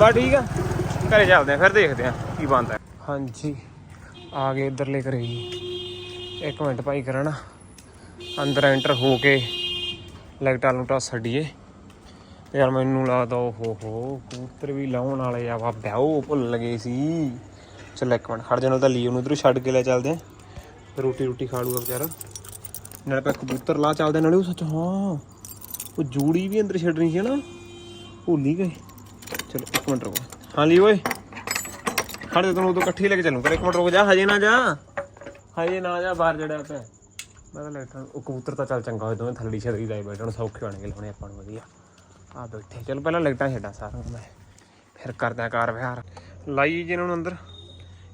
ਬਾ ਠੀਕ ਆ। ਘਰੇ ਚੱਲਦੇ ਆਂ, ਫਿਰ ਦੇਖਦੇ ਆਂ ਕੀ ਬਣਦਾ। ਹਾਂਜੀ, ਆ ਗਏ ਇੱਧਰਲੇ ਘਰੇ ਇੱਕ ਮਿੰਟ ਭਾਈ ਕਰਨ ਅੰਦਰ ਐਂਟਰ ਹੋ ਕੇ ਲਾਈਟਾਂ ਲੂਟਾਂ ਛੱਡੀਏ ਤੇ ਯਾਰ ਮੈਨੂੰ ਲੱਗਦਾ ਉਹ ਹੋ ਹੋ ਕਬੂਤਰ ਵੀ ਲਾਉਣ ਵਾਲੇ ਆ। ਵਾ ਬਿਆਓ ਭੁੱਲ ਗਏ ਸੀ। ਚੱਲ ਇੱਕ ਮਿੰਟ ਖੜ ਜਾਣਾ ਤਾਂ ਲਈ ਉਹਨੂੰ ਇਧਰੋਂ ਛੱਡ ਕੇ ਲੈ ਚੱਲਦੇ ਆ। ਰੋਟੀ ਰੋਟੀ ਖਾ ਲੂਗਾ ਵਿਚਾਰਾ। ਨਾਲੇ ਪਾ ਕਬੂਤਰ ਲਾ ਚੱਲਦੇ ਨਾਲੇ ਉਹ ਸੱਚ ਹਾਂ ਉਹ ਜੂੜੀ ਵੀ ਅੰਦਰ ਛੱਡਣੀ ਸੀ ਨਾ ਭੁੱਲ ਗਏ ਚਲੋ ਇੱਕ ਮਿੰਟ ਰੁਕੋ। ਹਾਂ ਲਈ ਓਏ। ਖੜ ਜਾ ਤੈਨੂੰ ਉਦੋਂ ਇਕੱਠੀ ਲੈ ਕੇ ਚੱਲੂ ਕਰ ਇੱਕ ਮਿੰਟ ਰੁਕ ਜਾ ਹਜੇ ਨਾ ਜਾ। ਹਜੇ ਨਾ ਜਾ ਬਾਹਰ ਜੜਿਆ ਪਿਆ। ਮੈਂ ਤਾਂ ਲੈਟਾਂ ਉਹ ਕਬੂਤਰ ਤਾਂ ਚੱਲ ਚੰਗਾ ਹੋਏ ਦੋਵੇਂ ਥੱਲੀ ਛਤਰੀ ਲਾਈ ਬੈਠਣ ਸੌਖੇ ਹੋਣਗੇ ਲਾਉਣੇ ਆਪਾਂ ਨੂੰ ਵਧੀਆ। ਆ ਬੈਠੇ ਚਲ ਪਹਿਲਾਂ ਲਾਈਟਾਂ ਛੱਡਾਂ ਸਾਰਿਆਂ ਨੂੰ ਮੈਂ ਫਿਰ ਕਰਦਾ ਕਾਰ ਵਿਹਾਰ। ਲਾਈ ਜੀ ਇਹਨਾਂ ਨੂੰ ਅੰਦਰ।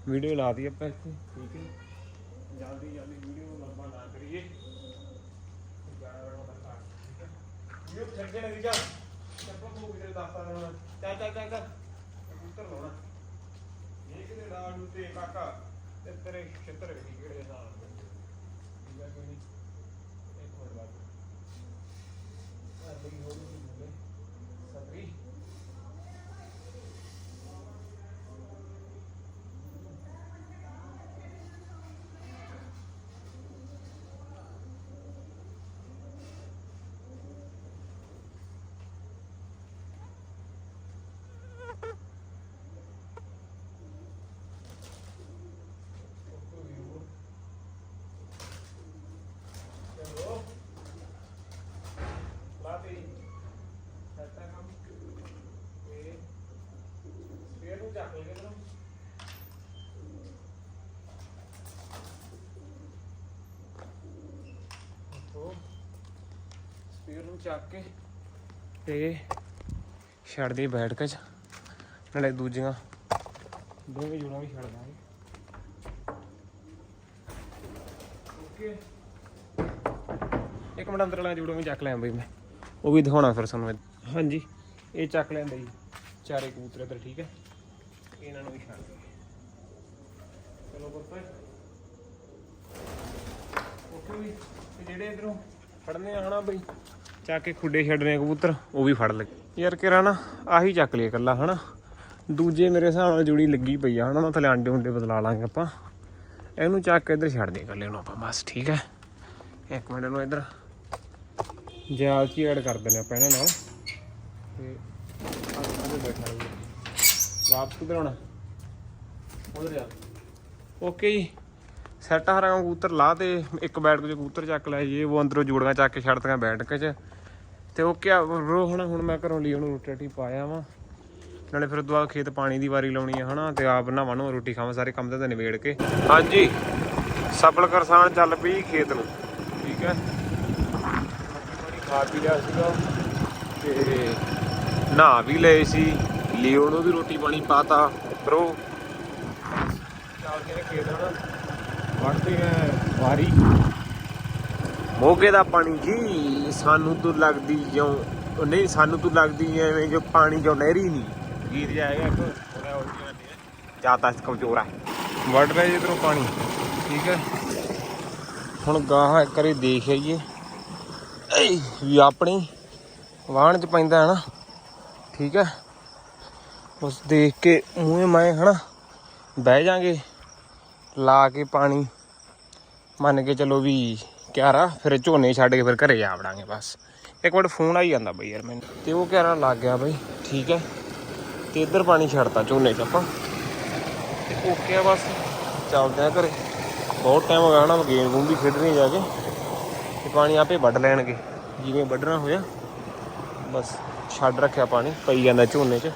ਵੀਡੀਓ ਲਾ ਦੀ ਆਪਾਂ ਇੱਥੇ। ਠੀਕ ਹੈ। ਜਲਦੀ ਜਲਦੀ ਵੀਡੀਓ ਨੂੰ ਲੰਬਾ ਨਾ ਕਰੀਏ। ਵੀਡੀਓ ਛੱਡ ਕੇ ਲੱਗੀ ਜਾ। ਚੱਪਲ ਤੋਂ ਕਿਤੇ ਦੱਸਦਾ ਰਹਿਣਾ ਚੱਲ ਚੱਲ ਚੱਲ ਚੱਲ। ਕਬੂਤਰ ਲਾਉਣਾ। ਇਹ ਕਿਤੇ ਨਾਲ ਨੂੰ ਤੇ ਕਾਕਾ ਤੇ ਤੇਰੇ ਖੇਤਰ ਵੇਖੀ ਕਿਹੜੇ ਨਾਲ। ਠੀਕ ਹੈ, ਕੋਈ ਨਹੀਂ। ਇੱਕ ਹੋਰ ਬਾਤ ਆ ਲਈ ਹੋ ਗਈ ਬੋਲੇ ਸਤਰੀ ਚਲੋ ਲਾਤੀ ਸੱਤਾ ਕੰਮ ਤੇ ਸਪੇਅਰ ਨੂੰ ਚੱਕ ਲਈਏ ਤੈਨੂੰ ਉਹ ਸਪੇਅਰ ਚੱਕ ਕੇ। ਤੇ ਛੱਡ ਦੇ ਬੈਠ ਕੇ ਨਾਲੇ ਦੂਜੀਆਂ। ਦੋਵੇਂ ਜੁੜਾਂ ਵੀ ਛੱਡ ਦਾਂਗੇ। ਓਕੇ। ਇੱਕ ਮਿੰਟ ਅੰਦਰ ਵਾਲਾ ਜੂੜੋ ਵੀ ਚੱਕ ਲਿਆ ਬਈ ਮੈਂ। ਉਹ ਵੀ ਦਿਖਾਉਣਾ ਫਿਰ ਸਾਨੂੰ ਹਾਂਜੀ, ਇਹ ਚੱਕ ਲੈਂਦਾ ਜੀ। ਚਾਰੇ ਕਬੂਤਰ ਇਧਰ, ਠੀਕ ਹੈ? ਇਹਨਾਂ ਨੂੰ ਵੀ ਛੱਡ ਦੇ। ਚਲੋ ਪੁੱਤ। ਓਕੇ ਵੀ। ਤੇ ਜਿਹੜੇ ਇਧਰੋਂ ਫੜਨੇ ਆ ਬਈ? ਚੱਕ ਕੇ ਖੁੱਡੇ ਛੱਡਨੇ ਕਬੂਤਰ, ਉਹ ਵੀ ਫੜ ਲੈ ਯਾਰ ਕਿਰਾ ਨਾ, ਆਹੀ ਚੱਕ ਲਿਆ ਇਕੱਲਾ, ਹਨਾ? ਦੂਜੇ ਮੇਰੇ ਹਿਸਾਬ ਨਾਲ ਜੁੜੀ ਲੱਗੀ ਪਈ ਆ, ਹਨਾ? ਉਹਨਾਂ ਥੱਲੇ ਆਂਡੇ ਹੁੰਡੇ ਬਦਲਾ ਲਾਂਗੇ ਆਪਾਂ। ਇਹਨੂੰ ਚੱਕ ਕੇ ਇੱਧਰ ਛੱਡ ਦੇ ਇਕੱਲੇ ਨੂੰ ਆਪਾਂ, ਬਸ, ਠੀਕ ਹੈ? ਇੱਕ ਮਿੰਟ ਨੂੰ ਇੱਧਰ ਜਾਲ ਚ ਐਡ ਕਰ ਦਿੰਦੇ ਆਪਾਂ ਇਹਨਾਂ ਨਾਲ। ਤੇ ਆਹ ਬੈਠਾ ਰਹੀ ਵਾਪਸ ਕਿੱਧਰ ਆਉਣਾ? ਉਧਰ ਜਾ ਓਕੇ ਜੀ। ਸੈੱਟ ਹਰਾਂ ਕਬੂਤਰ, ਲਾ ਤੇ ਇੱਕ ਬੈਠ ਕੇ ਕਬੂਤਰ ਚੱਕ ਲਿਆ ਜੀ। ਉਹ ਅੰਦਰੋਂ ਜੋੜੀਆਂ ਚੱਕ ਕੇ ਛੱਡਤੀਆਂ ਬੈਠ ਕੇ ਚ। ਤੇ ਉਹ ਕਿਆ, ਰੋ ਹੁਣ ਹੁਣ ਮੈਂ ਘਰੋਂ ਲਈ ਉਹਨੂੰ ਰੋਟੀ ਰੋਟੀ ਪਾਇਆ ਵਾਂ। ਨਾਲੇ ਫਿਰ ਦੁਆ ਖੇਤ ਪਾਣੀ ਦੀ ਵਾਰੀ ਲਾਉਣੀ ਆ, ਹਨਾ, ਤੇ ਆਪ ਨਹਾਵਾਂ ਨੂੰ ਰੋਟੀ ਖਾਵਾਂ, ਸਾਰੇ ਕੰਮ ਤਾਂ ਨਿਬੇੜ ਕੇ। ਹਾਂਜੀ, ਸਫਲ ਕਰਸਾਨ ਚੱਲ ਪਈ ਖੇਤ ਨੂੰ। ਠੀਕ ਹੈ। ਪਾਣੀ ਖਾ ਪੀ ਲਿਆ ਸੀਗਾ, ਤੇ ਨਹਾ ਵੀ ਲਏ ਸੀ ਲਿਓ ਨੂੰ ਵੀ ਰੋਟੀ ਪਾਣੀ ਪਾਤਾ ਬ్రో ਚੱਲ ਕੇ ਖੇਤ, ਹਨਾ ਵਾਰੀ। ਮੋਗੇ ਦਾ ਪਾਣੀ ਜੀ ਸਾਨੂੰ ਤੋਂ ਲੱਗਦੀ ਜਿਉਂ ਨਹੀਂ ਸਾਨੂੰ ਤੋਂ ਲੱਗਦੀ ਐਵੇਂ ਜੋ ਪਾਣੀ ਜੋ ਨਹਿਰੀ ਨਹੀਂ। ਗੀਤ ਜਾਏਗਾ ਇੱਕ ਉਹਦਾ ਉਲਟੀਆਂ ਆਉਂਦੀਆਂ ਜਾਤਾ ਇਸ ਕਮਜ਼ੋਰ ਹੈ ਵੜ ਰਿਹਾ ਜੀ ਇਧਰੋਂ ਪਾਣੀ ਠੀਕ ਹੈ? ਹੁਣ ਗਾਹਾਂ ਇੱਕ ਵਾਰੀ ਦੇਖ ਆਈਏ। ਵੀ ਆਪਣੀ ਵਾਹਣ ਚ ਪੈਂਦਾ ਹੈ ਨਾ ਠੀਕ ਹੈ? ਉਸ ਦੇਖ ਕੇ ਮੂੰਹੇ ਮੈਂ ਹਨਾ ਬਹਿ ਜਾਾਂਗੇ। ਲਾ ਕੇ ਪਾਣੀ ਮੰਨ ਕੇ ਚਲੋ ਵੀ ਕਿਆਰਾ, ਫਿਰ ਝੋਨੇ ਛੱਡ ਕੇ ਫਿਰ ਘਰੇ ਜਾ ਵੜਾਂਗੇ ਬਸ। ਇੱਕ ਵਾਰ ਫੋਨ ਆਈ ਜਾਂਦਾ ਬਈ ਯਾਰ ਮੈਨੂੰ। ਤੇ ਉਹ ਕਿਆਰਾ ਲੱਗ ਗਿਆ ਬਈ, ਠੀਕ ਹੈ। ਤੇ ਇੱਧਰ ਪਾਣੀ ਛੱਡਤਾ ਝੋਨੇ 'ਚ ਆਪਾਂ। ਤੇ ਓਕੇ ਆ ਬਸ, ਚੱਲਦੇ ਆ ਘਰੇ। ਬਹੁਤ ਟਾਈਮ ਹੋ ਗਿਆ ਨਾ ਗੇਮ ਗੂਮ ਵੀ ਖੇਡਣੀ ਜਾ ਕੇ। ਤੇ ਪਾਣੀ ਆਪੇ ਵੱਢ ਲੈਣਗੇ, ਜਿਵੇਂ ਵੱਢਣਾ ਹੋਇਆ। ਬਸ, ਛੱਡ ਰੱਖਿਆ ਪਾਣੀ, ਪਈ ਜਾਂਦਾ ਝੋਨੇ 'ਚ।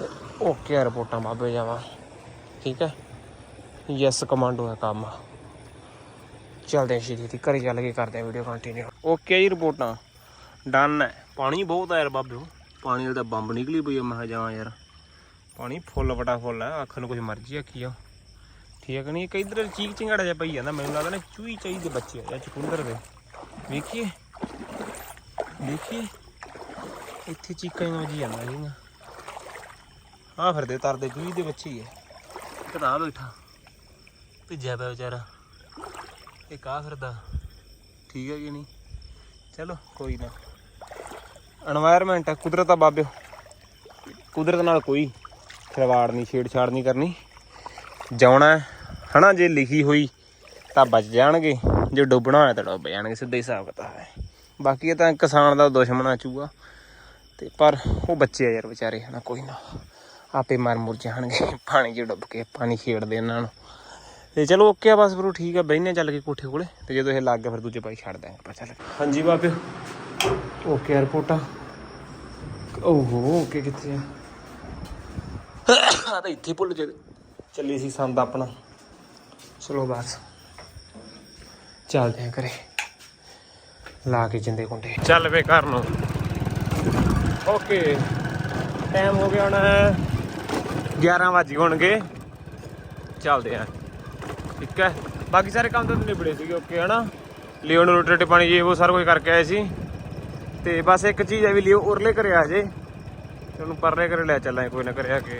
ਤੇ ਓਕੇ ਆ ਰਿਪੋਰਟਾਂ, ਬਾਬੇ ਜਾਵਾਂ। ਠੀਕ ਹੈ। ਯੈਸ ਕਮਾਂਡੋ ਹੈ ਕੰਮ। ਚੱਲਦੇ ਹਾਂ ਸ਼੍ਰੀ ਦੀ ਘਰੇ ਚੱਲ ਕੇ ਕਰਦੇ ਆ ਵੀਡੀਓ ਕੰਟੀਨਿਊ ਓਕੇ ਜੀ ਰਿਪੋਰਟਾਂ। ਡਨ ਹੈ। ਪਾਣੀ ਬਹੁਤ ਆ ਯਾਰ ਬਾਬਿਓ ਪਾਣੀ ਦਾ ਤਾਂ ਬੰਬ ਨਿਕਲੀ ਪਈ ਆ, ਮੈਂ ਕਿਹਾ ਜਾਵਾਂ ਯਾਰ। ਪਾਣੀ ਫੁੱਲ ਵਟਾ ਫੁੱਲ ਹੈ ਅੱਖ ਨੂੰ ਕੁਝ ਮਰਜ਼ੀ ਆਖੀ ਆ। ਠੀਕ ਨਹੀਂ? ਇੱਕ ਇਧਰ ਚੀਕ ਚਿੰਗੜਾ ਜਿਹਾ ਪਈ ਜਾਂਦਾ ਮੈਨੂੰ ਲੱਗਦਾ ਨਾ ਚੂਈ ਚਾਹੀਦੇ ਬੱਚੇ ਆ, ਜਾਂ ਚਕੁੰਦਰ ਦੇ। ਵੇਖੀਏ। ਦੇਖੀਏ ਇੱਥੇ ਚੀਕਾਂ ਜਿਹੀਆਂ ਵੱਜੀ ਜਾਂਦਾ ਜੀਆਂ ਆ ਫਿਰਦੇ, ਤਰਦੇ ਚੂਈ ਦੇ ਬੱਚੇ ਹੀ ਹੈ ਇੱਕ ਤਾਂ ਬੈਠਾ। ਭਿੱਜਿਆ ਪਿਆ ਵਿਚਾਰਾ। ਇੱਕ ਆ ਫਿਰਦਾ? ਠੀਕ ਹੈ ਜੀ ਨਹੀਂ? ਚਲੋ, ਕੋਈ ਨਾ। এনवायरमेंट ਆ, ਕੁਦਰਤ ਆ ਬਾਬਿਓ। ਕੁਦਰਤ ਨਾਲ ਕੋਈ ਖਿਲਵਾੜ ਨਹੀਂ, ਛੇੜਛਾੜ ਨਹੀਂ ਕਰਨੀ। ਜਾਉਣਾ ਹਨਾ, ਜੇ ਲਿਖੀ ਹੋਈ ਤਾਂ ਬਚ ਜਾਣਗੇ। ਜੇ ਡੁੱਬਣਾ ਹੋਇਆ ਤਾਂ ਡੁੱਬ ਜਾਣਗੇ, ਸਿੱਧੇ ਹਿਸਾਬ ਕਿਤਾਬ ਹੈ। ਬਾਕੀ ਤਾਂ ਕਿਸਾਨ ਦਾ ਦੁਸ਼ਮਣ ਆ ਚੂਗਾ ਤੇ ਪਰ ਉਹ ਬੱਚੇ ਆ ਯਾਰ ਵਿਚਾਰੇ, ਹਨਾ, ਕੋਈ ਨਾ। ਆਪੇ ਮਰ ਮੁਰ ਜਾਣਗੇ। ਪਾਣੀ 'ਚ ਡੁੱਬ ਕੇ ਪਾਣੀ ਛੇੜਦੇ ਇਹਨਾਂ ਨੂੰ। ਤੇ ਚਲੋ ਓਕੇ ਆ ਬਸ ਫਿਰ ਠੀਕ ਆ ਬਹਿਨੇ ਚੱਲ ਕੇ ਕੋਠੇ ਕੋਲੇ। ਤੇ ਜਦੋਂ ਇਹ ਲੱਗ ਗਿਆ ਫਿਰ ਦੂਜੇ ਪਾਸੇ ਛੱਡ ਦਾਂਗੇ ਆਪਾਂ ਚੱਲ। ਹਾਂਜੀ ਬਾਬੇ। ਓਕੇ 에어ਪੋਰਟ ਆ। ਓਹੋ ਓਕੇ ਕਿੱਥੇ ਆ? ਆ ਤਾਂ ਇੱਥੇ ਭੁੱਲ ਜੇ ਚੱਲੀ ਸੀ ਸੰਦ ਆਪਣਾ। ਚਲੋ ਬਸ। ਚੱਲਦੇ ਆ ਘਰੇ। ਲਾ ਕੇ ਜਿੰਦੇ ਕੁੰਡੇ। ਚੱਲ ਵੇ ਘਰ ਨੂੰ। ਓਕੇ। ਟਾਈਮ ਹੋ ਗਿਆ ਹੁਣ। 11 ਵਜ ਹੋਣਗੇ। ਚੱਲਦੇ ਆ। ਠੀਕ ਹੈ। ਬਾਕੀ ਸਾਰੇ ਕੰਮ ਤਾਂ ਨਿਬੜੇ ਸੀਗੇ ਓਕੇ ਹਨਾ? ਲਿਓ ਨੂੰ ਰੋਟੀ ਰਾਟੀ ਪਾਣੀ ਜੇ, ਉਹ ਸਾਰਾ ਕੁਝ ਕਰਕੇ ਆਏ ਸੀ। ਤੇ ਬਸ ਇੱਕ ਚੀਜ਼ ਹੈ ਵੀ ਲਿਓ ਉਰਲੇ ਘਰੇ ਆ ਜੇ। ਉਹਨੂੰ ਪਰਲੇ ਘਰੇ ਲੈ ਚੱਲਾਂ ਕੋਈ ਨਾ ਕਰਿਆ ਕੇ।